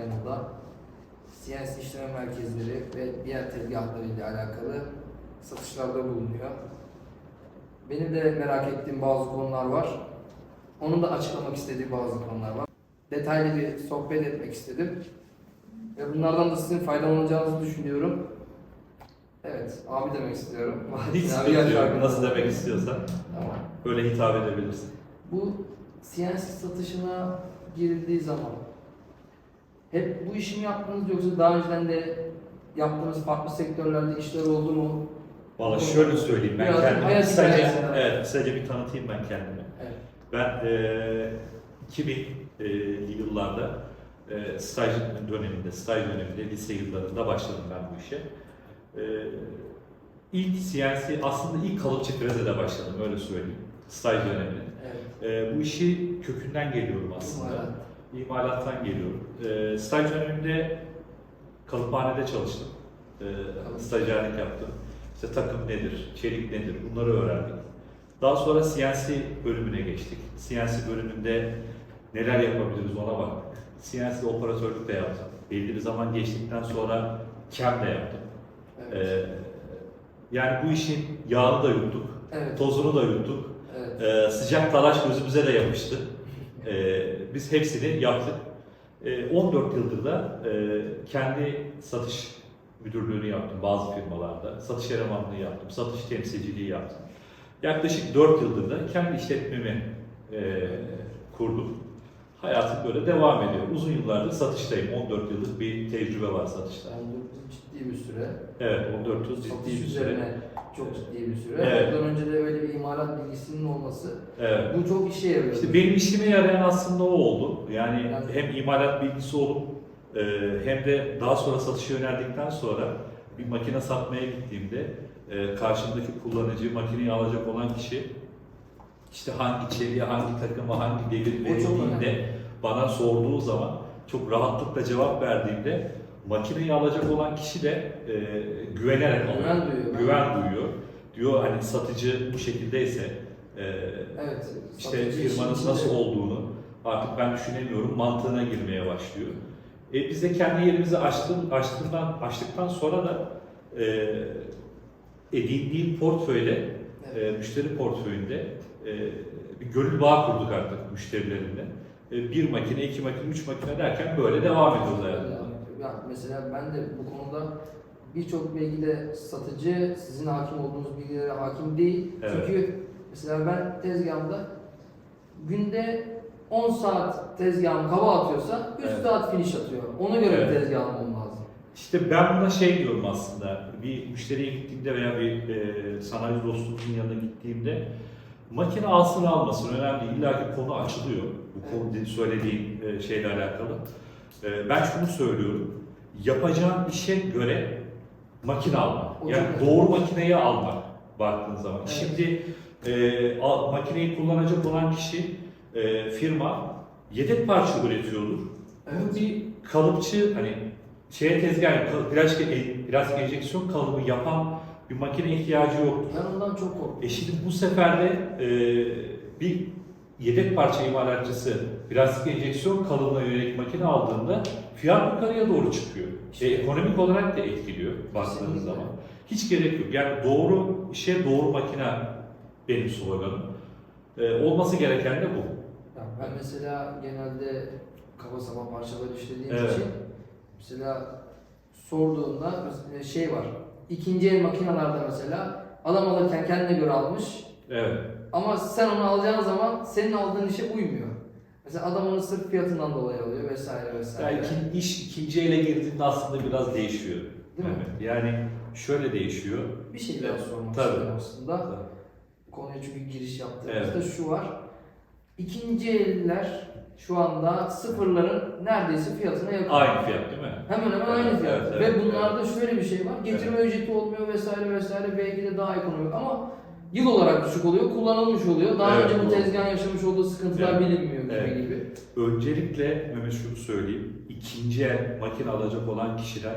yanında. CNC işleme merkezleri ve diğer tezgahları ile alakalı satışlarda bulunuyor. Benim de merak ettiğim bazı konular var. Onun da açıklamak istediği bazı konular var. Detaylı bir sohbet etmek istedim. Ve bunlardan da sizin faydalanacağınızı düşünüyorum. Evet, abi demek istiyorum. Hiç Abi yok. Nasıl demek istiyorsan Tamam. öyle hitap edebilirsin. Bu CNC satışına girildiği zaman hep bu işi mi yaptınız yoksa daha önceden de yaptığınız farklı sektörlerde işler oldu mu? Valla şöyle söyleyeyim ben Biraz kendimi. Kısaca, evet, kısaca bir tanıtayım ben kendimi. Evet. Ben e, 2000'li yıllarda e, staj döneminde, staj döneminde lise yıllarında başladım ben bu işe. E, ilk CNC aslında ilk kalıpçı frezede başladım öyle söyleyeyim. Staj döneminde. Evet. E, bu işi kökünden geliyorum aslında. İmalat. İmalattan geliyorum. E, staj döneminde kalıphanede çalıştım. E, stajyerlik yaptım. İşte takım nedir, çelik nedir bunları öğrendik. Daha sonra CNC bölümüne geçtik. CNC bölümünde neler yapabiliriz ona baktık. CNC operatörlük de yaptım. Belli bir zaman geçtikten sonra CAM de yaptım. Evet. E, yani bu işin yağını da yuttuk, evet. tozunu da yuttuk. evet. Ee, sıcak talaş gözümüze de yapıştı. Ee, biz hepsini yaptık. Ee, 14 yıldır da e, kendi satış müdürlüğünü yaptım bazı firmalarda. Satış elemanlığı yaptım, satış temsilciliği yaptım. Yaklaşık 4 yıldır da kendi işletmemi e, kurdum. Hayatım böyle devam ediyor. Uzun yıllardır satıştayım. 14 yıllık bir tecrübe var satışta. 14 yıl ciddi bir süre. Evet, 14 yıl ciddi Satış bir süre. üzerine çok ciddi bir süre. Evet. Ondan önce de öyle bir imalat bilgisinin olması Evet. bu çok işe yarıyor. İşte benim işime yarayan aslında o oldu. Yani Yani- hem imalat bilgisi olup e, hem de daha sonra satışa yöneldikten sonra bir makine satmaya gittiğimde e, karşımdaki kullanıcı, makineyi alacak olan kişi işte hangi çeliğe, hangi takıma, hangi devir verildiğinde bana sorduğu zaman çok rahatlıkla cevap verdiğimde makineyi alacak olan kişi de e, güvenerek alıyor. Güven duyuyor. Güven duyuyor. Diyor hani satıcı bu şekildeyse e, Evet. işte firmanın içinde. nasıl olduğunu artık ben düşünemiyorum mantığına girmeye başlıyor. E biz de kendi yerimizi açtım, açtıktan, açtıktan sonra da e, edindiğim portföyde, Evet. e, müşteri portföyünde e, bir gönül bağı kurduk artık müşterilerimle. E, bir makine, iki makine, üç makine derken böyle devam ediyoruz hayatımıza. Ya mesela ben de bu konuda birçok belki de satıcı sizin hakim olduğunuz bilgilere hakim değil. Evet. Çünkü mesela ben tezgahımda günde 10 saat tezgahım kaba atıyorsa 3 Evet. saat finish atıyor. Ona göre Evet. bir tezgah almam lazım. İşte ben buna şey diyorum aslında, bir müşteriye gittiğimde veya bir e, sanayi dostumuzun yanına gittiğimde makine alsın almasın önemli. İlla ki konu açılıyor bu konu söylediğim e, şeyle alakalı. E, ben şunu söylüyorum, yapacağın işe göre makine almak. Yani doğru makineyi almak baktığın zaman. Evet. Şimdi e, al- makineyi kullanacak olan kişi, e, firma yedek parça üretiyordur. Bunu Evet. bir kalıpçı hani şeye tezgah, kal- plastik, e, plastik enjeksiyon kalıbı yapan bir makine ihtiyacı yoktur. Ben ondan çok korktum. E şimdi bu sefer de e, bir yedek parça imalatçısı plastik enjeksiyon kalıbına yönelik makine aldığında fiyat yukarıya doğru çıkıyor. E, ekonomik olarak da etkiliyor baktığınız zaman. Hiç gerek yok. Yani doğru işe doğru makine benim sloganım. E, olması gereken de bu. Ya ben mesela genelde kaba saba parçalar işlediğim Evet. için mesela sorduğunda şey var. İkinci el makinelerde mesela adam alırken kendine göre almış Evet. Ama sen onu alacağın zaman senin aldığın işe uymuyor. Mesela adam onu sırf fiyatından dolayı alıyor vesaire vesaire. Yani ikin- iş ikinci ele girdiğinde aslında biraz değişiyor. Değil mi? Evet. Yani şöyle değişiyor. Bir şey daha Evet, sormak tabii. istiyorum aslında. Bu konuya çünkü giriş yaptığımızda Evet. şu var. İkinci eller şu anda sıfırların neredeyse fiyatına yakın. Aynı fiyat değil mi? Hemen hemen Evet, aynı fiyat. evet, evet, Ve bunlarda şöyle bir şey var. Getirme Evet. ücreti olmuyor vesaire vesaire belki de daha ekonomik ama yıl olarak düşük oluyor, kullanılmış oluyor. Daha Evet, önce bu tezgahın yaşamış olduğu sıkıntılar Evet. bilinmiyor gibi Evet. gibi. Öncelikle Mehmet şunu söyleyeyim. İkinci el makine alacak olan kişiler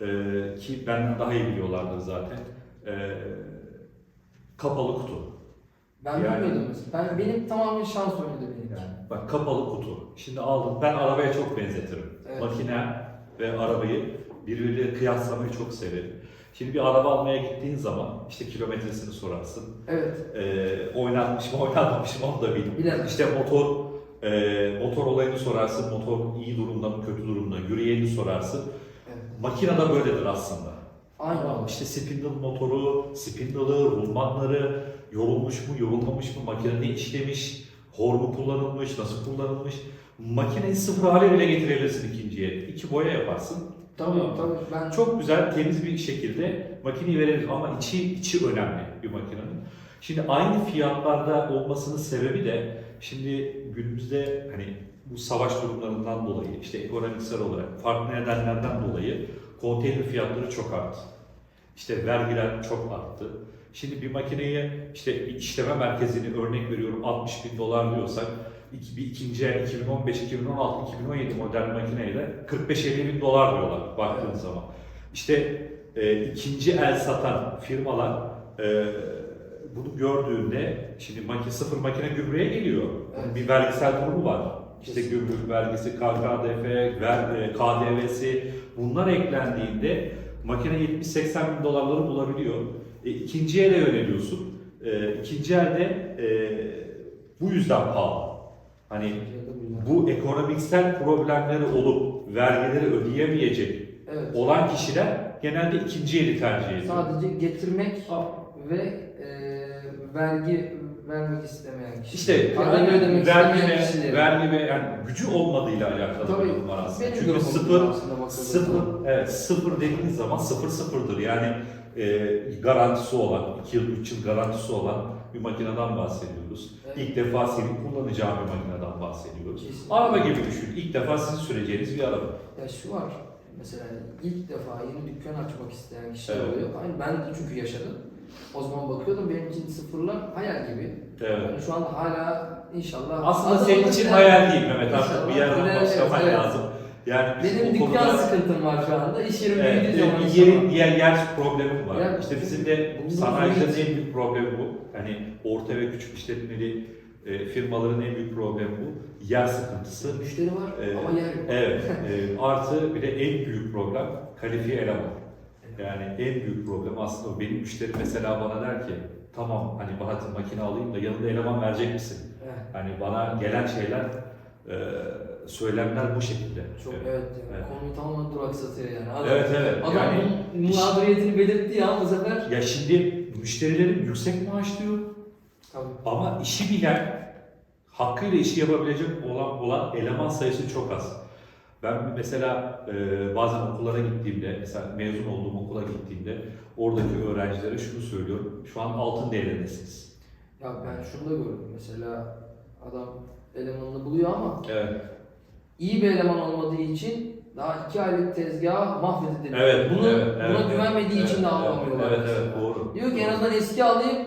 e, ki benden daha iyi biliyorlardır zaten. e, kapalı kutu. Ben Yani- bilmiyordum mesela. Ben, benim tamamen şans oynadı benim. Yani bak kapalı kutu. Şimdi aldım. Ben arabaya çok benzetirim. Evet. Makine ve arabayı birbiriyle kıyaslamayı çok severim. Şimdi bir araba almaya gittiğin zaman işte kilometresini sorarsın. Evet. Ee, oynatmış mı oynatmamış mı onu da bil. Bilemem. İşte motor e, motor olayını sorarsın. Motor iyi durumda mı kötü durumda. Yürüyeni sorarsın. evet. Makine de böyledir aslında. Aynen. İşte spindle motoru, spindle'ı, rulmanları, yorulmuş mu, yorulmamış mı, makine ne işlemiş, hor mu kullanılmış, nasıl kullanılmış. Makineyi sıfır hale bile getirebilirsin ikinciye. İki boya yaparsın. Tabii tabii. Ben çok güzel, temiz bir şekilde makineyi verebiliriz ama içi, içi önemli bir makinenin. Şimdi aynı fiyatlarda olmasının sebebi de şimdi günümüzde hani bu savaş durumlarından dolayı işte ekonomiksel olarak farklı nedenlerden dolayı konteyner fiyatları çok arttı. İşte vergiler çok arttı. Şimdi bir makineyi işte işleme merkezini örnek veriyorum 60 bin dolar diyorsak ikinci el 2015, 2016, 2017 model makineyle 45-50 bin dolar diyorlar baktığın zaman. İşte e, ikinci el satan firmalar e, bunu gördüğünde şimdi makine sıfır makine gübreye geliyor. Evet. bir vergisel durumu var. İşte gümrük vergisi, KKDF, ver, e, KDV'si bunlar eklendiğinde makine 70-80 bin dolarları bulabiliyor. E, ikinci ele yöneliyorsun. E, ikinci elde e, bu yüzden pahalı. Hani bu ekonomiksel problemleri olup vergileri ödeyemeyecek Evet. olan kişiler genelde ikinci eli tercih ediyor. Sadece getirmek ve e, vergi vermek istemeyen kişi. İşte Parayı yani ödemek vergi istemeyen ve, kişiler. vergi ve yani gücü olmadığıyla alakalı Tabii, bir durum var aslında. benim Çünkü durumum sıfır, aslında bakıldığında. sıfır, evet, sıfır dediğin zaman sıfır sıfırdır. Yani e, garantisi olan, 2 yıl, 3 yıl garantisi olan bir makineden bahsediyoruz. Evet. İlk defa senin kullanacağın bir makineden bahsediyoruz. Kesinlikle. Araba gibi düşün. İlk defa sizin süreceğiniz bir araba. Ya şu var. Mesela ilk defa yeni dükkan açmak isteyen kişiler Evet. oluyor. Aynı ben de çünkü yaşadım. O zaman bakıyordum benim için sıfırlar hayal gibi. Evet. Yani şu anda hala inşallah Aslında senin için hayal değil Mehmet artık bir yerden başlaman lazım. Yani Benim o dükkan konuda- sıkıntım var şu anda. İş yerime Evet, gideceğim. bir yerin yer, yer problemim var. Ya, işte bizim de üzerine- en büyük problemi bu. Hani orta ve küçük işletmeli e, firmaların en büyük problemi bu. Yer sıkıntısı. Müşteri var Ee, ama yer yok. Evet. e, artı bir de en büyük problem kalifiye eleman. Yani en büyük problem aslında o. benim müşterim mesela bana der ki tamam hani Bahattin makine alayım da yanında eleman verecek misin? Evet. Hani bana gelen şeyler e, söylemler bu şekilde. Çok Evet. evet, yani Evet. konuyu tamamen duraksatıyor yani. Adam, Evet evet. Adam yani mağduriyetini belirtti ya bu sefer. ya şimdi müşterilerin yüksek maaş diyor Tabii. ama işi bilen hakkıyla işi yapabilecek olan olan eleman sayısı çok az. Ben mesela e, bazen okullara gittiğimde, mesela mezun olduğum okula gittiğimde oradaki öğrencilere şunu söylüyorum. Şu an altın değerindesiniz. Ya ben şunu da gördüm mesela adam elemanını buluyor ama Evet. İyi bir eleman olmadığı için daha iki aylık tezgah mahvedildi. Evet. Bunu, evet, buna evet, güvenmediği evet, için de evet, alamıyorlar. Evet mesela. evet doğru. Diyor ki en azından eski alayım.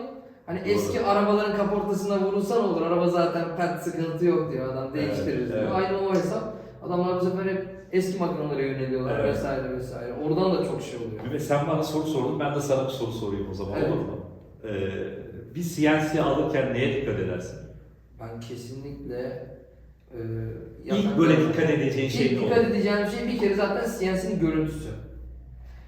Hani Doğru. eski arabaların kaportasına vurulsa ne olur? Araba zaten pert sıkıntı yok diyor adam değiştiririz Evet, diyor. evet. Aynı o hesap. Adamlar bu sefer hep eski makinelere yöneliyorlar Evet. vesaire vesaire. Oradan da çok şey oluyor. Ve sen bana soru sordun, ben de sana bir soru sorayım o zaman Evet. olur mu? Ee, bir CNC alırken neye dikkat edersin? Ben kesinlikle e, İlk böyle dikkat edeceğin şey İlk ne dikkat olur? edeceğim şey bir kere zaten CNC'nin görüntüsü.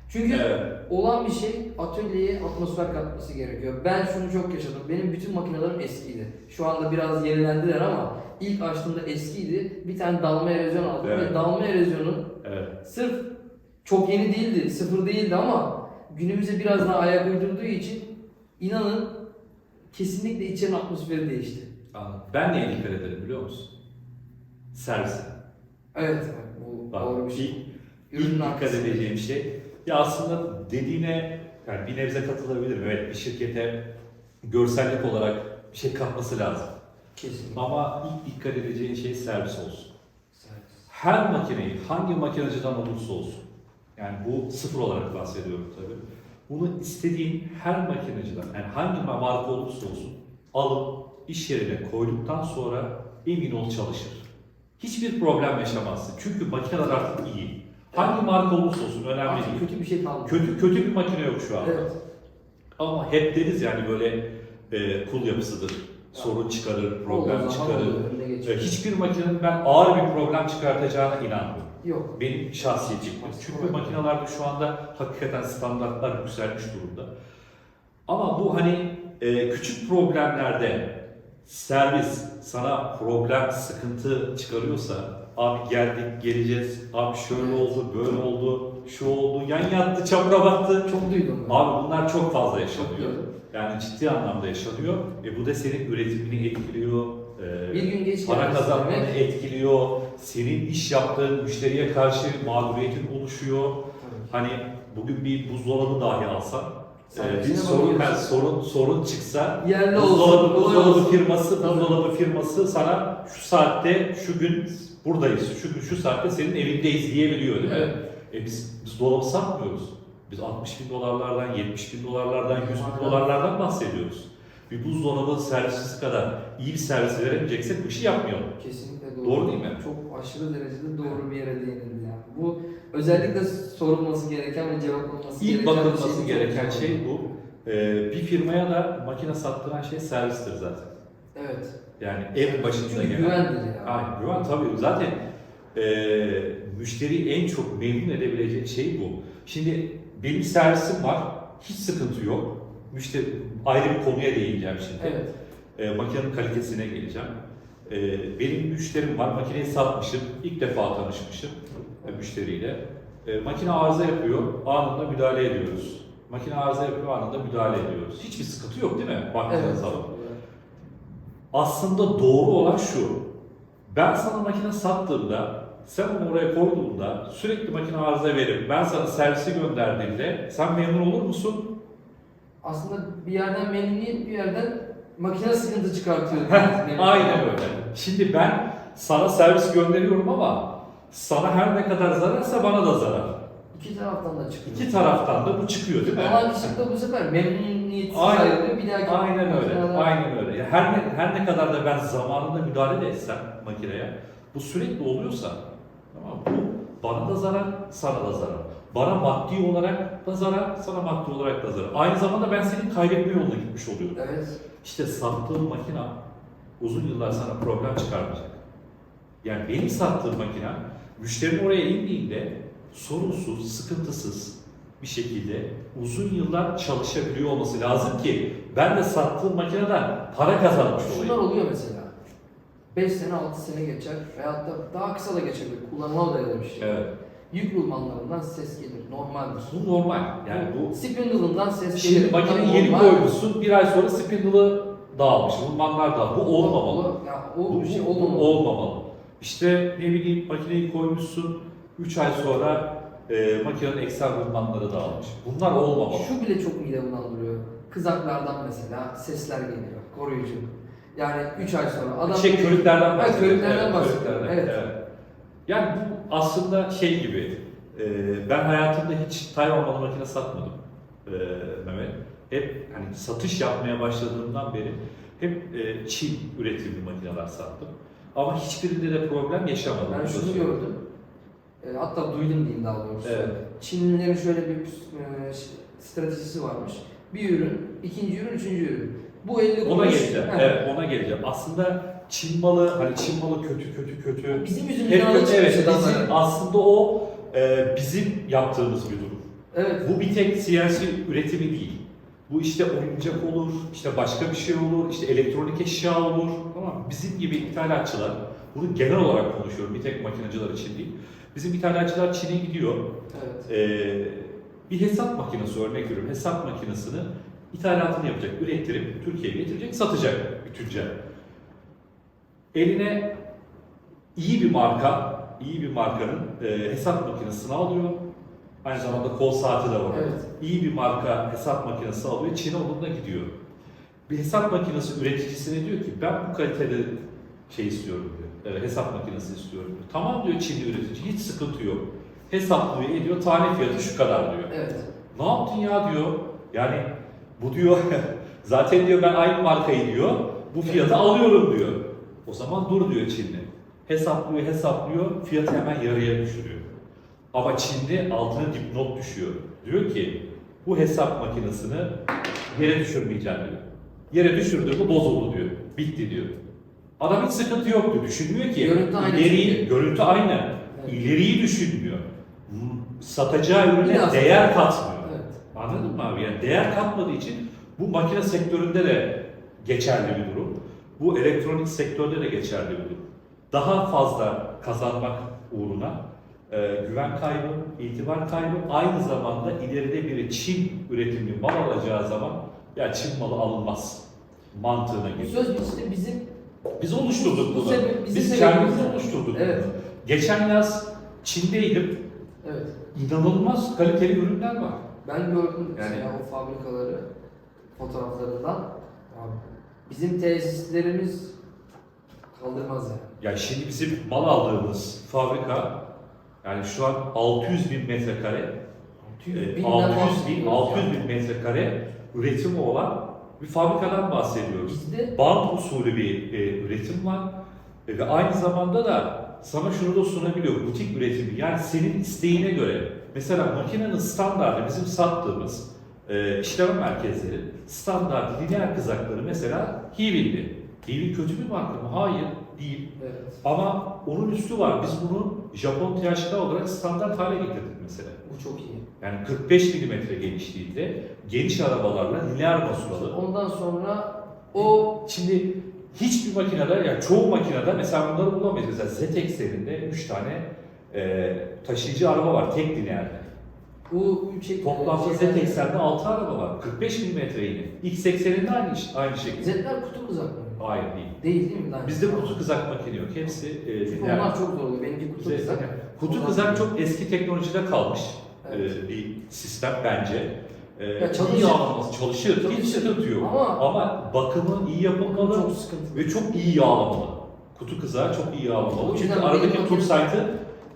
Çünkü Evet. olan bir şey atölyeye atmosfer katması gerekiyor. Ben şunu çok yaşadım. Benim bütün makinelerim eskiydi. Şu anda biraz yenilendiler ama ilk açtığımda eskiydi. Bir tane dalma erozyon aldım Evet. ve dalma erozyonu Evet. sırf çok yeni değildi, sıfır değildi ama günümüze biraz daha ayak uydurduğu için inanın kesinlikle içerinin atmosferi değişti. Anladım. Ben neye dikkat ederim biliyor musun? Servise. Evet, bu Bak, doğru bir şey. ilk, ilk Ürünün dikkat arkasında. edeceğim şey. Ya aslında dediğine yani bir nebze katılabilirim. Evet bir şirkete görsellik olarak bir şey katması lazım. Kesinlikle. Ama ilk dikkat edeceğin şey servis olsun. Servis. her makineyi hangi makinacıdan olursa olsun yani bu sıfır olarak bahsediyorum tabii. Bunu istediğin her makinacıdan yani hangi marka olursa olsun alıp iş yerine koyduktan sonra emin ol çalışır. Hiçbir problem yaşamazsın. Çünkü makineler artık iyi. Hangi marka olursa olsun önemli Artık değil. kötü bir şey kalmadı. Kötü kötü bir makine yok şu anda. Evet. Ama hep deriz yani böyle e, kul yapısıdır. Sorun çıkarır, problem zaman çıkarır. önüne E, hiçbir makinenin ben ağır bir problem çıkartacağına inanmıyorum. Yok. Benim şahsi fikrim. Çünkü makinelerde şu anda hakikaten standartlar yükselmiş durumda. Ama bu hani e, küçük problemlerde servis sana problem, sıkıntı çıkarıyorsa abi geldik, geleceğiz, abi şöyle oldu, böyle oldu, şu oldu, yan yattı, çamura battı. Çok duydum ben. Abi bunlar çok fazla yaşanıyor. Yani ciddi anlamda yaşanıyor. E bu da senin üretimini etkiliyor. e, Bir gün geç Para gelmesi kazanmanı demek- etkiliyor. Senin iş yaptığın müşteriye karşı mağduriyetin oluşuyor. Hani bugün bir buzdolabı dahi alsan, E, bir içine sorun, bakıyorsun. ben, sorun sorun çıksa Yerli buzdolabı, olsun, kolay buzdolabı olsun. firması, buzdolabı firması sana şu saatte, şu gün buradayız, şu gün şu saatte senin evindeyiz diyebiliyor değil mi? E biz, biz dolabı satmıyoruz. Biz 60 bin dolarlardan, 70 bin dolarlardan, 100 bin dolarlardan bahsediyoruz. Bir buzdolabı servisi kadar iyi bir servis veremeyeceksek bu işi yapmayalım. Kesinlikle doğru. Doğru değil mi? Çok aşırı derecede doğru bir yere değinildi. Bu özellikle sorulması gereken ve cevaplanması İlk gereken bakılması bir şey. gereken şey bu. Ee, bir firmaya da makine sattıran şey servistir zaten. Evet. Yani en başında Çünkü gelen. güvendir ya. Aynen, güven tabii. Zaten e, müşteriyi en çok memnun edebilecek şey bu. Şimdi benim servisim var, hiç sıkıntı yok. Müşteri ayrı bir konuya değineceğim şimdi. Evet. E, makinenin kalitesine geleceğim. E, benim müşterim var, makineyi satmışım, ilk defa tanışmışım e, müşteriyle. E, makine arıza yapıyor, anında müdahale ediyoruz. Makine arıza yapıyor, anında müdahale ediyoruz. Hiçbir sıkıntı yok değil mi? Baktığınız Evet. zaman. Aslında doğru olan şu. Ben sana makine sattığımda, sen onu oraya koyduğunda sürekli makine arıza verip ben sana servisi gönderdiğimde sen memnun olur musun? Aslında bir yerden memnuniyet bir yerden makine sıkıntı çıkartıyor. Aynen öyle. Şimdi ben sana servis gönderiyorum ama sana her ne kadar zararsa bana da zarar. İki taraftan da çıkıyor. İki taraftan da bu çıkıyor değil mi? Alan kişi de bu sefer memnuniyetsiz Aynen. ayrılıyor. Bir dahaki Aynen öyle. makineden- Aynen öyle. Ya Her ne, her ne kadar da ben zamanında müdahale de etsem makineye, bu sürekli oluyorsa, tamam bu bana da zarar, sana da zarar. Bana maddi olarak da zarar, sana maddi olarak da zarar. Aynı zamanda ben senin kaybetme yoluna gitmiş oluyorum. Evet. İşte sattığım makina uzun yıllar sana problem çıkarmayacak. Yani benim sattığım makina müşterinin oraya indiğinde sorunsuz, sıkıntısız bir şekilde uzun yıllar çalışabiliyor olması lazım ki ben de sattığım makineden para kazanmış Şunlar olayım. oluyor mesela. 5 sene 6 sene geçer veyahut da daha kısa da geçebilir. Kullanıma dayalı bir şey. Evet. Yük bulmanlarından ses gelir. Normaldir. Bu normal. Yani bu Spindle'ından ses gelir. şimdi makineyi Bunlar yeni normal. koymuşsun bir ay sonra spindle'ı dağılmış. Rulmanlar da. Bu olmamalı. Ya, o Bu şey olmamalı. olmamalı. İşte ne bileyim makineyi koymuşsun 3 ay sonra e, makinenin eksen rulmanları dağılmış. Bunlar olmamalı. Şu bile çok mide bulandırıyor. Kızaklardan mesela sesler geliyor. Koruyucu. Yani 3 ay sonra adam... şey körüklerden Evet, bahsediyorum. körüklerden bahsediyorum. körüklerden, Evet. Yani bu aslında şey gibi, e, ben hayatımda hiç Tayvan malı makine satmadım e, Mehmet. Hep hani satış yapmaya başladığımdan beri hep e, Çin üretimli makineler sattım. Ama hiçbirinde de problem yaşamadım. Ben şunu gördüm. E, hatta duydum diyeyim daha doğrusu. Evet. Çinlilerin şöyle bir e, stratejisi varmış. Bir ürün, ikinci ürün, üçüncü ürün. Bu 50 kuruş. Ona geleceğim. Evet, ona geleceğim. Aslında Çin malı, hani Çin malı kötü kötü kötü. Bizim Hep yüzümüzden kötü, alışmış evet. Bizim, aslında o e, bizim yaptığımız bir durum. Evet. Bu bir tek CNC üretimi değil. Bu işte oyuncak olur, işte başka bir şey olur, işte elektronik eşya olur. Tamam mı? Bizim gibi ithalatçılar, bunu genel olarak konuşuyorum, bir tek makinacılar için değil. Bizim ithalatçılar Çin'e gidiyor, Evet. ee, bir hesap makinesi örnek veriyorum, hesap makinesini ithalatını yapacak, ürettirip Türkiye'ye getirecek, satacak bir tüccar. Eline iyi bir marka, iyi bir markanın e, hesap makinesini alıyor. Aynı zamanda kol saati de var. Evet. İyi bir marka hesap makinesi alıyor, Çin'e onunla gidiyor. Bir hesap makinesi üreticisine diyor ki ben bu kalitede şey istiyorum diyor. e, hesap makinesi istiyorum diyor. Tamam diyor Çinli üretici hiç sıkıntı yok. Hesaplıyor ediyor tane fiyatı şu kadar diyor. Evet. Ne yaptın ya diyor. Yani bu diyor zaten diyor ben aynı markayı diyor bu fiyata alıyorum diyor. O zaman dur diyor Çinli. Hesaplıyor hesaplıyor fiyatı hemen yarıya düşürüyor. Ama Çinli altına dipnot düşüyor. Diyor ki bu hesap makinesini yere düşürmeyeceğim diyor. Yere düşürdü mü bozuldu diyor. Bitti diyor. Adam hiç sıkıntı yoktu. Düşünmüyor ki. Görüntü aynı ileriyi, çünkü. görüntü aynı. Evet. İleriyi düşünmüyor. Satacağı ürüne Biraz değer katmıyor. Evet. Anladın mı abi? Yani değer katmadığı için bu makine sektöründe de geçerli bir durum. Bu elektronik sektörde de geçerli bir durum. Daha fazla kazanmak uğruna e, güven kaybı, itibar kaybı aynı zamanda ileride biri Çin üretimli mal alacağı zaman ya Çin malı alınmaz mantığına Bu giriyor. söz işte bizim Biz oluşturduk Bu bunu. sebep- bizim Biz kendimiz yani. oluşturduk Evet. bunu. Geçen yaz Çin'deydim. evet İnanılmaz kaliteli ürünler var. ben gördüm Yani- mesela o fabrikaları fotoğraflarından. Abi, bizim tesislerimiz kaldırmaz yani. Ya şimdi bizim mal aldığımız fabrika yani şu an 600 bin metrekare, 600 e, binden 600 bin, bahsediyoruz 600 yani. bin metrekare üretimi olan bir fabrikadan bahsediyoruz. Bizde Band usulü bir e, üretim var E, ve aynı zamanda da sana şunu da sunabiliyor, butik üretimi. Yani senin isteğine göre, mesela makinenin standartı bizim sattığımız e, işleme merkezleri, standart lineer kızakları mesela Hivil'di. Hivil kötü bir marka mı? Hayır, değil. evet. Ama onun üstü var. Biz bunu Japon THK olarak standart hale getirdik mesela. Bu çok iyi. Yani 45 mm genişliğinde geniş arabalarla lineer basuralı. Ondan sonra o Şimdi hiçbir makinede, yani çoğu makinede mesela bunları bulamayız. Mesela ZX'lerinde 3 tane e, taşıyıcı araba var tek lineerde. Bu şey Toplamda şeyler- ZX'lerde 6 araba var. 45 mm yine. X80'inde aynı, iş- aynı şekilde. Z'ler kutu kızak mı? Hayır değil. Değil değil mi? Daha Bizde kutu kızak makine yok. Hepsi e, Çünkü lineer. onlar çok zor oluyor. Benimki kutu Bize- kızak. Kutu kızak çok eski teknolojide kalmış Evet. e, bir sistem bence. E, Ya çalışır. iyi yağlaması çalışır, hiç Çalışır. sıkıntı yok. Ama- Ama bakımı iyi yapılmalı Çok sıkıntı. ve çok iyi yağlamalı. Kutu kızağı çok iyi yağlamalı. Çünkü aradaki tur site'ı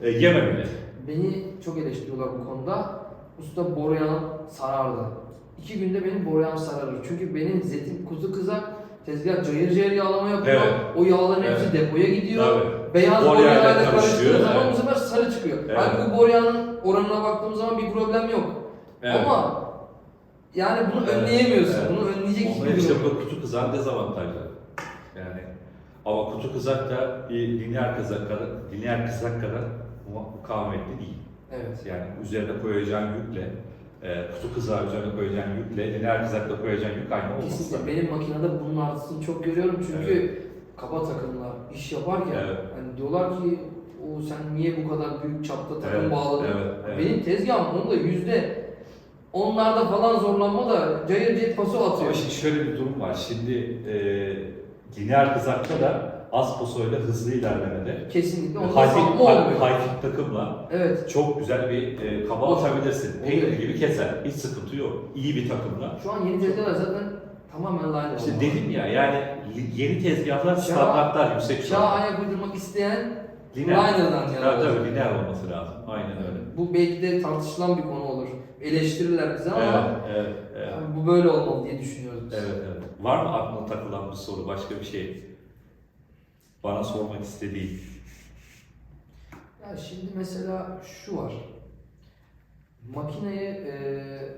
e, yememeli. Beni çok eleştiriyorlar bu konuda. Usta boruyan sarardı. İki günde benim boruyan sararır. Çünkü benim zetim kuzu kızak tezgah cayır cayır yağlama yapıyor. Evet. O yağların hepsi Evet. depoya gidiyor. Tabii. Beyaz karışıyor, karıştığı zaman evet. bu sefer sarı çıkıyor. Evet. Halbuki bu boryanın oranına baktığımız zaman bir problem yok. Evet. Ama yani bunu Evet. önleyemiyorsun. Evet. Bunu önleyecek hiçbir şey işte yok. bu kutu kızağın dezavantajları. Yani ama kutu kızak da bir lineer kızak kadar, lineer kızak kadar mu- mukavemetli değil. Evet. Yani üzerine koyacağın yükle, e, kutu kızağı üzerine koyacağın yükle, lineer kızakla koyacağın yük aynı olmaz. Kesinlikle. Benim makinede bunun artısını çok görüyorum çünkü kaba takımlar iş yaparken Evet. hani diyorlar ki o sen niye bu kadar büyük çapta takım Evet, bağladın? evet, evet. Benim tezgahım onda yüzde onlarda falan zorlanma da cayır cayır paso Ama atıyor. şimdi şöyle bir durum var. Şimdi e, lineer kızakta da az pasoyla hızlı ilerlemede Kesinlikle onda high sapma olmuyor. takımla Evet. çok güzel bir e, kaba atabilirsin. Peynir gibi keser. Hiç sıkıntı yok. İyi bir takımla. Şu an yeni tezgahlar zaten tamamen line İşte dedim ya yani li- yeni tezgahlar standartlar yüksek şu an. ayak uydurmak isteyen liner'dan Tabii yana. tabii lineer olması lazım. Aynen öyle. Bu belki de tartışılan bir konu olur. Eleştirirler bizi ama Evet, evet, evet. yani bu böyle olmalı diye düşünüyoruz biz. Evet, evet. Var mı aklına takılan bir soru, başka bir şey? Bana sormak istediğin. Ya şimdi mesela şu var. Makineyi eee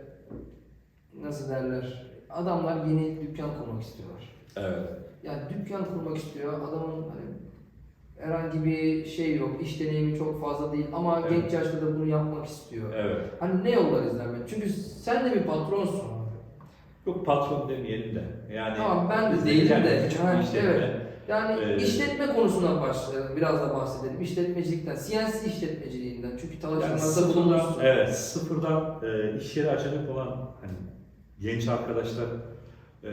nasıl derler? Adamlar yeni dükkan kurmak istiyorlar. Evet. Yani dükkan kurmak istiyor. Adamın hani herhangi bir şey yok, iş deneyimi çok fazla değil ama Evet. genç yaşta da bunu yapmak istiyor. Evet. Hani ne yollar izler ben? Çünkü sen de bir patronsun. Yok patron demeyelim de. Yani Tamam, ben de değilim de. Ha, bir işletme. Yani Ee, işletme konusundan başlayalım. Biraz da bahsedelim. İşletmecilikten, CNC işletmeciliğinden. Çünkü Yani çalışmalarda sıfırdan, bulunursun. evet, sıfırdan e, iş yeri açacak olan hani genç arkadaşlar e,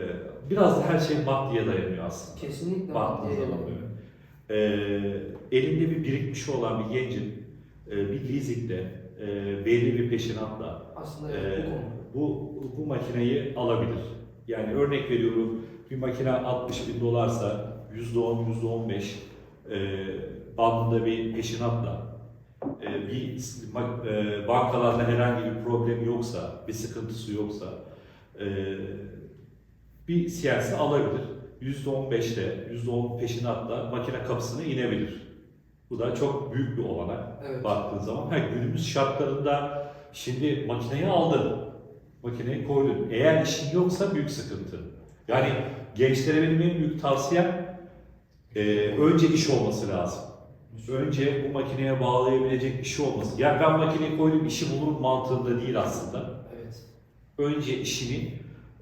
biraz da her şey maddiye dayanıyor aslında. Kesinlikle maddiye dayanıyor. E, elinde bir birikmiş olan bir gencin e, bir leasingde e, belli bir peşinatla Aslında e, evet, bu konu. bu, bu makineyi alabilir. Yani örnek veriyorum bir makine 60 bin dolarsa %10, %15 e, bandında bir peşinatla e, bir e, bankalarla herhangi bir problem yoksa, bir sıkıntısı yoksa e, bir siyasi alabilir. %15'te, %10 peşinatla makine kapısına inebilir. Bu da çok büyük bir olanak Evet. baktığın zaman. Ha, günümüz şartlarında şimdi makineyi aldın, makineyi koydun. Eğer işin yoksa büyük sıkıntı. Yani gençlere benim en büyük tavsiyem e, önce iş olması lazım. Önce bu makineye bağlayabilecek işi olması. Yani ben makineyi koydum işi bulurum mantığında değil aslında. Evet. Önce işini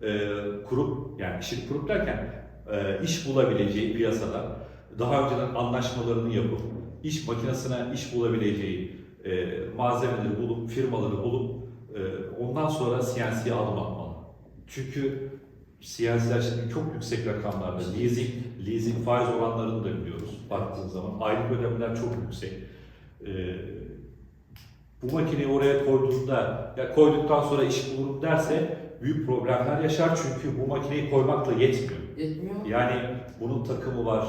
e, kurup yani işini kurup derken e, iş bulabileceği piyasada daha önceden anlaşmalarını yapıp iş makinesine iş bulabileceği e, malzemeleri bulup firmaları bulup e, ondan sonra CNC'ye adım atmalı. Çünkü CNC'ler şimdi çok yüksek rakamlarda. Leasing, leasing faiz oranlarını da biliyoruz baktığın zaman. Aylık ödemeler çok yüksek. E, bu makineyi oraya koyduğunda, ya koyduktan sonra iş bulurum derse büyük problemler yaşar çünkü bu makineyi koymakla yetmiyor. Yetmiyor. Yani bunun takımı var,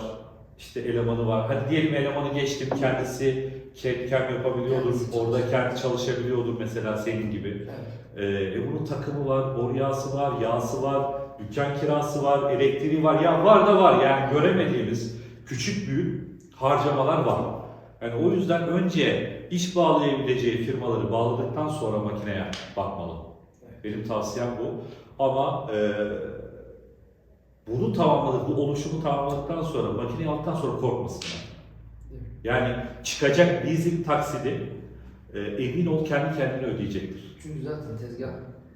işte elemanı var. Hadi diyelim elemanı geçtim, kendisi CAD yapabiliyordur, Kendisi orada kendi çalışabiliyordur mesela senin gibi. Evet. Ee, e bunun takımı var, boryası var, yağsı var, dükkan kirası var, elektriği var. Ya var da var yani göremediğimiz küçük büyük harcamalar var. Yani o yüzden önce iş bağlayabileceği firmaları bağladıktan sonra makineye bakmalı. Benim tavsiyem bu. Ama e, bunu tamamladık, bu oluşumu tamamladıktan sonra, makineyi aldıktan sonra korkmasınlar. Yani çıkacak leasing taksidi e, emin ol kendi kendine ödeyecektir. Çünkü zaten tezgah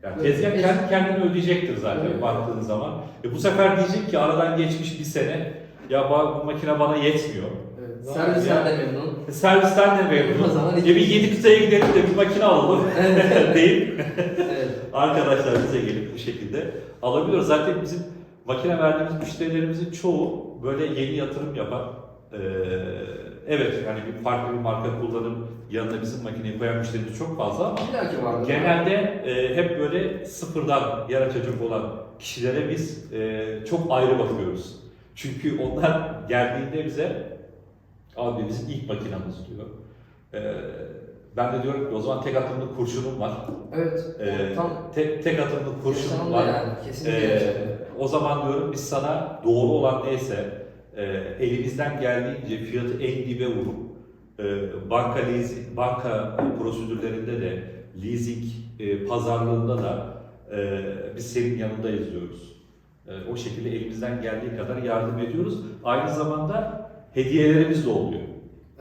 Yani Evet. tezgah kendi kendine ödeyecektir zaten Evet. baktığın zaman. E bu sefer diyecek ki aradan geçmiş bir sene ya bu, bu makine bana yetmiyor. Evet. Var Servisten ya. de memnun. E, Servisten de O memnun. zaman E bir yedi kıtaya gidelim de bir makine alalım Evet. deyip evet. arkadaşlar bize gelip bu şekilde alabiliyoruz. Zaten bizim makine verdiğimiz müşterilerimizin çoğu böyle yeni yatırım yapan e, evet yani bir farklı bir marka kullanıp yanına bizim makineyi koyan müşterimiz çok fazla ama vardı. Genelde e, hep böyle sıfırdan yaratacak olan kişilere biz e, çok ayrı bakıyoruz. Çünkü onlar geldiğinde bize abi bizim ilk makinamız diyor. E, ben de diyorum ki o zaman tek atımlık kurşunum var. Evet. E, tam tek, tek atımlık kurşunum var. yani. Kesinlikle E, o zaman diyorum biz sana doğru olan neyse e, elimizden geldiğince fiyatı en dibe vurup banka leasing, banka prosedürlerinde de leasing e, pazarlığında da e, biz senin yanındayız diyoruz. E, o şekilde elimizden geldiği kadar yardım ediyoruz. Aynı zamanda hediyelerimiz de oluyor.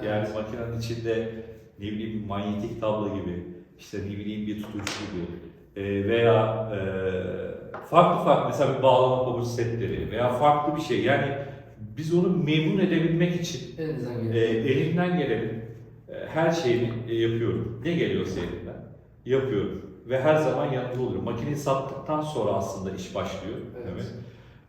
Yani Evet. makinenin içinde ne bileyim manyetik tablo gibi, işte ne bileyim bir tutucu gibi veya farklı farklı mesela bir bağlama pabuç setleri veya farklı bir şey. Yani biz onu memnun edebilmek için Elinizden e, elimden gelenin e, her şeyini e, yapıyorum. Ne geliyorsa elimden yapıyorum. Ve her zaman yanında oluyorum. Makineyi sattıktan sonra aslında iş başlıyor. Evet.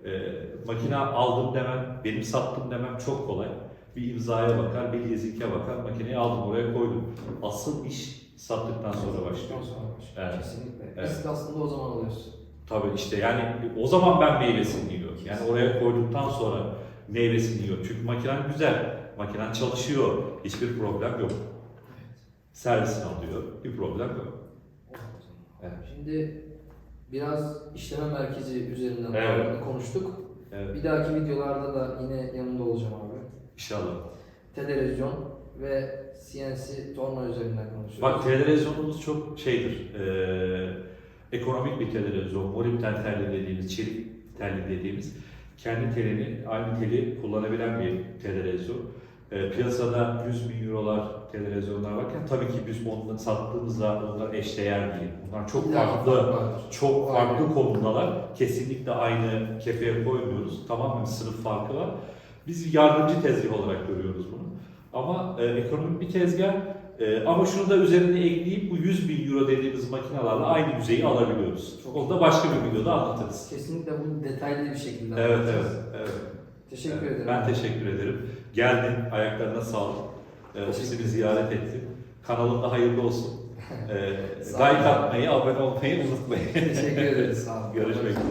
Evet. E, makine aldım demem, benim sattım demem çok kolay. Bir imzaya bakar, bir leasing'e bakar, makineyi aldım oraya koydum. Asıl iş sattıktan sonra başlıyor. Sonra başlıyor. Evet. Kesinlikle. Evet. Risk aslında o zaman alıyorsun. Tabii işte yani o zaman ben meyvesini yiyorum. Yani oraya koyduktan sonra meyvesini yiyor. Çünkü makinen güzel, makinen çalışıyor, hiçbir problem yok. Servisini alıyor, bir problem yok. Evet. Şimdi biraz işleme merkezi üzerinden Evet. konuştuk. Evet, Bir dahaki videolarda da yine yanında olacağım abi. inşallah. Televizyon ve CNC torna üzerinden konuşuyoruz. Bak televizyonumuz çok şeydir, eee, ekonomik bir televizyon, molibden telli dediğimiz, çelik telli dediğimiz, kendi telini, aynı teli kullanabilen bir televizyon. Eee, piyasada 100 bin eurolar televizyonlar varken tabii ki biz onları sattığımızda onlar eşdeğer değil. Bunlar çok farklı, vardır. çok Aynen. farklı konudalar. Kesinlikle aynı kefeye koymuyoruz. Tamamen sınıf farkı var. Biz yardımcı tezgah olarak görüyoruz bunu. Ama e, ekonomik bir tezgah. E, ama şunu da üzerine ekleyip bu 100 bin euro dediğimiz makinelerle aynı düzeyi alabiliyoruz. Onu da başka bir videoda anlatırız. Kesinlikle bunu detaylı bir şekilde Evet, evet, anlatacağız. evet. Teşekkür Evet, ederim. Ben teşekkür ederim. Geldin, ayaklarına sağlık. E, ofisini ziyaret ettin. Kanalında hayırlı olsun. E, like atmayı, abone olmayı unutmayın. Teşekkür ederiz. Sağ olun. Görüşmek üzere.